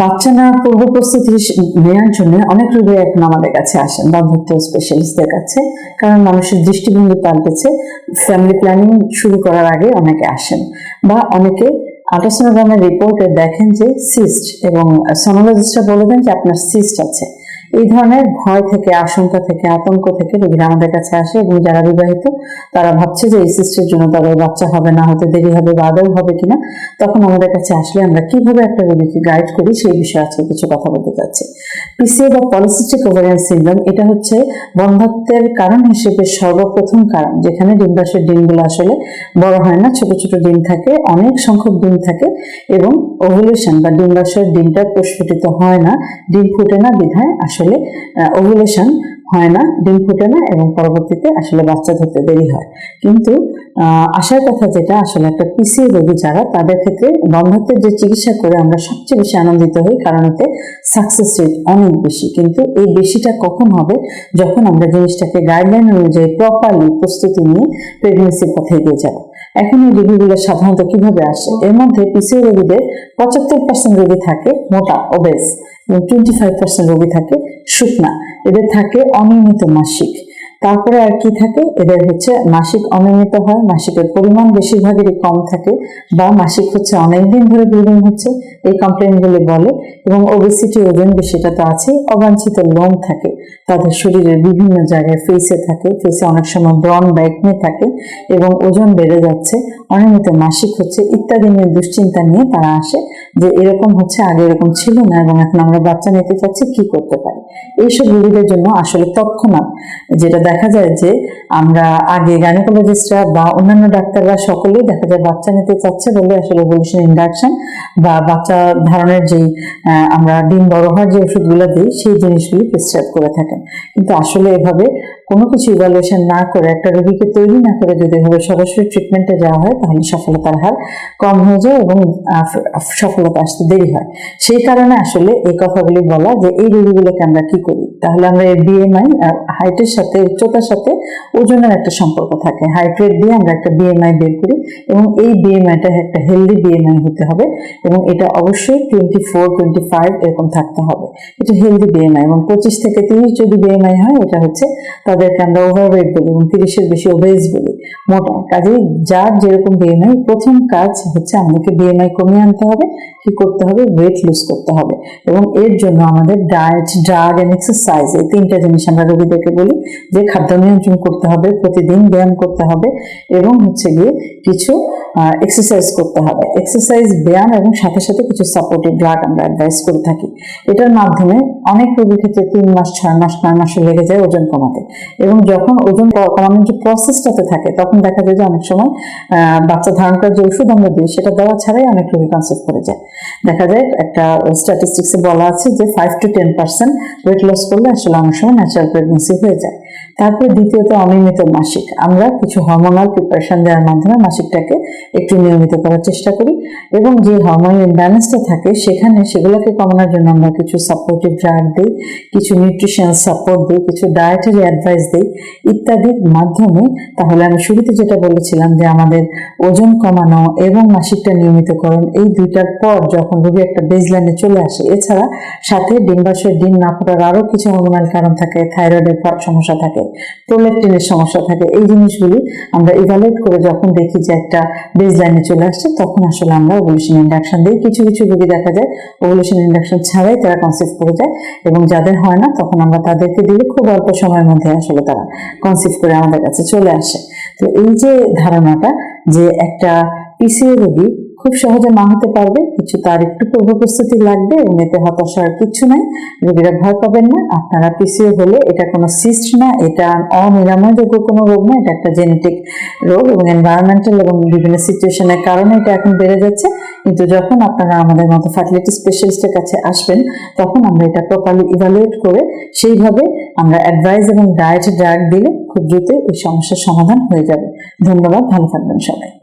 বাচ্চা নেওয়ার পূর্ব প্রস্তুতি নেওয়ার জন্য অনেক রোগী এখন আমাদের কাছে আসেন বন্ধুত্ব স্পেশালিস্টদের কাছে, কারণ মানুষের দৃষ্টিভঙ্গি পাল্টেছে। ফ্যামিলি প্ল্যানিং শুরু করার আগে অনেকে আসেন বা অনেকে আল্ট্রাসোনোগ্রামের রিপোর্টে দেখেন যে সিস্ট এবং সোনোলজিস্টরা বলে দেন যে আপনার সিস্ট আছে। এই ধরনের ভয় থেকে, আশঙ্কা থেকে, আতঙ্ক থেকে রোগীরা আমাদের কাছে আসে এবং যারা বিবাহিত, তারা ভাবছে যে এই সিস্টের জন্য তাদের বাচ্চা হবে না হতে দেরি হবে বা আদৌ হবে কিনা। তখন আমাদের কাছে আসলে আমরা কীভাবে একটা রোগীকে গাইড করি সেই বিষয়ে আজকে কিছু কথা বলতে চাচ্ছি। পিসিএ বা পলিসিস্টিক ওভারিয়ান সিন্ড্রোম এটা হচ্ছে বন্ধাত্বের কারণ হিসেবে সর্বপ্রথম কারণ, যেখানে ডিম্বাশয়ের ডিমগুলো আসলে বড় হয় না, ছোট ছোট ডিম থাকে, অনেক সংখ্যক ডিম থাকে এবং ওভুলেশন বা ডিম্বাশয়ের ডিমটা প্রস্ফুটিত হয় না, ডিম ফুটে না, বিধায় আসলে ওভুলেশন হয় না, ডিম ফুটে না এবং পরবর্তীতে আসলে বাচ্চা ধরতে দেরি হয়। কিন্তু আসার কথা যেটা, আসলে একটা পিসি রোগী যারা, তাদের ক্ষেত্রে বন্ধাত্বের যে চিকিৎসা করে আমরা সবচেয়ে বেশি আনন্দিত হই, কারণ এতে সাকসেস রেট অনেক বেশি। কিন্তু এই বেশিটা কখন হবে, যখন আমরা জিনিসটাকে গাইডলাইন অনুযায়ী প্রপারলি প্রস্তুতি নিয়ে প্রেগনেন্সির পথে এগিয়ে যাব। এখন এই রোগীগুলো সাধারণত কীভাবে আসে? এর মধ্যে পিসিও রোগীদের পঁচাত্তর পার্সেন্ট রোগী থাকে মোটা ওবেস এবং টোয়েন্টি ফাইভ পার্সেন্ট রোগী থাকে শুকনা। এদের থাকে অনিয়মিত মাসিক। তারপরে আর কি থাকে? এদের হচ্ছে মাসিক অনিয়মিত হয়, মাসিকের পরিমাণ বেশিরভাগেরই কম থাকে বা মাসিক হচ্ছে অনেকদিন ধরে ব্লিডিং হচ্ছে, এই কমপ্লেনগুলি বলে এবং ওবেসিটি ওজন বেশিটা তো আছে অবাঞ্ছিত লোম থাকে, তাদের শরীরের বিভিন্ন জায়গায় ফেসে থাকে ফেসে অনেক সময় ব্রন বা থাকে এবং ওজন বেড়ে যাচ্ছে, অনিয়মিত মাসিক হচ্ছে ইত্যাদি নিয়ে দুশ্চিন্তা নিয়ে তারা আসে যে এরকম হচ্ছে, আগে এরকম ছিল না এবং এখন আমরা বাচ্চা নিতে চাচ্ছি, কি করতে পারি? এইসব রোগীদের জন্য আসলে তৎক্ষণাৎ যেটা দেখা যায় যে আমরা আগে গাইনোকোলজিস্টরা বা অন্যান্য ডাক্তাররা সকলেই দেখা যায় বাচ্চা নিতে চাচ্ছে বলে আসলে বলিসেন ইন্ডাকশন বা বাচ্চা ধারণের যেই আমরা ডিম বড় হওয়ার যে ওষুধগুলো দিই, সেই জিনিসগুলি প্রেসক্রাইব করে থাকেন। কিন্তু আসলে এভাবে কোনো কিছু ইভ্যালুয়েশন না করে একটা রোগীকে তৈরি না করে যদি এভাবে সরাসরি ট্রিটমেন্টে যাওয়া হয়, তাহলে সফলতার হার কম হয়ে যায় এবং সফলতা আসতে দেরি হয়। সেই কারণে আসলে এই কথাগুলি বলা যে এই রোগীগুলোকে আমরা কি করি? তাহলে আমরা এই বিএমআই হাইটের সাথে, উচ্চতার সাথে ওজনের একটা সম্পর্ক থাকে। হাইট রেট দিয়ে আমরা একটা বিএমআই বের করি এবং এই বিএমআইটা একটা হেলদি বিএমআই হতে হবে এবং এটা অবশ্যই টোয়েন্টি ফোর টোয়েন্টি ফাইভ এরকম থাকতে হবে। এটা হেলদি বিএমআই এবং পঁচিশ থেকে তিরিশ যদি বিএমআই হয়, এটা হচ্ছে তাদেরকে আমরা ওভারওয়েট বলি, এবং তিরিশের বেশি ওবেজ বলি। মোটা। কাজে যার যেরকম বিএমআই প্রথম কাজ হচ্ছে আমাদেরকে বিএমআই কমিয়ে আনতে হবে, কি করতে হবে? ওয়েট লুজ করতে হবে। এবং এর জন্য আমাদের ডায়েট ড্রাগ এন্ড এক্সারসাইজ এই তিনটা জিনিস আমরা রোগীদেরকে বলি, যে খাদ্য নিয়ন্ত্রণ করতে হবে, প্রতিদিন ব্যায়াম করতে হবে, এবং হচ্ছে গিয়ে কিছু এক্সারসাইজ করতে হবে। এক্সারসাইজ ব্যায়াম এবং সাথে সাথে কিছু সাপোর্টিভ ড্রাগ আমরা অ্যাডভাইস করে থাকি। এটার মাধ্যমে অনেক রোগীর ক্ষেত্রে তিন মাস, ছয় মাস, নয় মাসে লেগে যায় ওজন কমাতে। এবং যখন ওজন কমানোর যে প্রসেসটাতে থাকে, তখন দেখা যায় যে অনেক সময় বাচ্চা ধারণ করার যে ওষুধ আমরা দিই, সেটা দেওয়া ছাড়াই অনেক রোগী কনসেপ্ট করে যায়। দেখা যায় একটা স্ট্যাটিস্টিক্সে বলা আছে যে five to ten percent weight loss করলে আসলে অনেক সময় ন্যাচারাল প্রেগনেন্সি হয়ে যায়। তারপরে দ্বিতীয়ত অনিয়মিত মাসিক। আমরা কিছু হরমোনাল প্রিপারেশন দেওয়ার মাধ্যমে মাসিকটাকে একটু নিয়মিত করার চেষ্টা করি এবং যে হরমোনাল ইমব্যালেন্সটা থাকে সেখানে সেগুলোকে কমানোর জন্য আমরা কিছু সাপোর্টিভ ড্রাগ দিই, কিছু নিউট্রিশনাল সাপোর্ট দিই, কিছু ডায়েটারি অ্যাডভাইস দিই ইত্যাদির মাধ্যমে। তাহলে আমি শুরুতে যেটা বলেছিলাম যে আমাদের ওজন কমানো এবং মাসিকটা নিয়মিতকরণ এই দুইটার পর যখন রোগী একটা বেজলাইনে চলে আসে, এছাড়া সাথে ডিম্বাশয়ের ডিম না ফোটার আরও কিছু হরমোনাল কারণ থাকে থাইরয়েডের সমস্যা থাকে প্রোলেকটিনের সমস্যা থাকে। এই জিনিসগুলি আমরা ইভালুয়েট করে যখন দেখি যে একটা বেজলাইনে চলে আসছে, তখন আসলে আমরা ওভুলেশন ইন্ডাকশন দিই কিছু কিছু রোগী দেখা যায় ওভুলেশন ইন্ডাকশন ছাড়াই তারা কনসিভ করে যায় এবং যাদের হয় না, তখন আমরা তাদেরকে দিলে খুব অল্প সময়ের মধ্যে আসলে তারা কনসিভ করে আমাদের কাছে চলে আসে। তো এই যে ধারণাটা যে একটা পিসিও রোগী খুব সহজে মা হতে পারবে। কিছু তার একটু পূর্ব প্রস্তুতি লাগবে এবং এতে হতাশার কিছু নাই। রোগীরা ভয় পাবেন না। আপনারা পিসিও হলে এটা কোনো সিস্ট না, এটা অনিরাময়যোগ্য কোনো রোগ না, এটা একটা জেনেটিক রোগ এবং এনভায়রনমেন্টাল এবং বিভিন্ন সিচুয়েশনের কারণে এটা এখন বেড়ে যাচ্ছে। কিন্তু যখন আপনারা আমাদের মতো ফার্টিলিটি স্পেশালিস্টের কাছে আসবেন, তখন আমরা এটা প্রপারলি ইভালুয়েট করে সেইভাবে আমরা অ্যাডভাইস এবং ডায়েট ড্রাগ দিলে খুব দ্রুত এই সমস্যার সমাধান হয়ে যাবে। ধন্যবাদ, ভালো থাকবেন সবাই।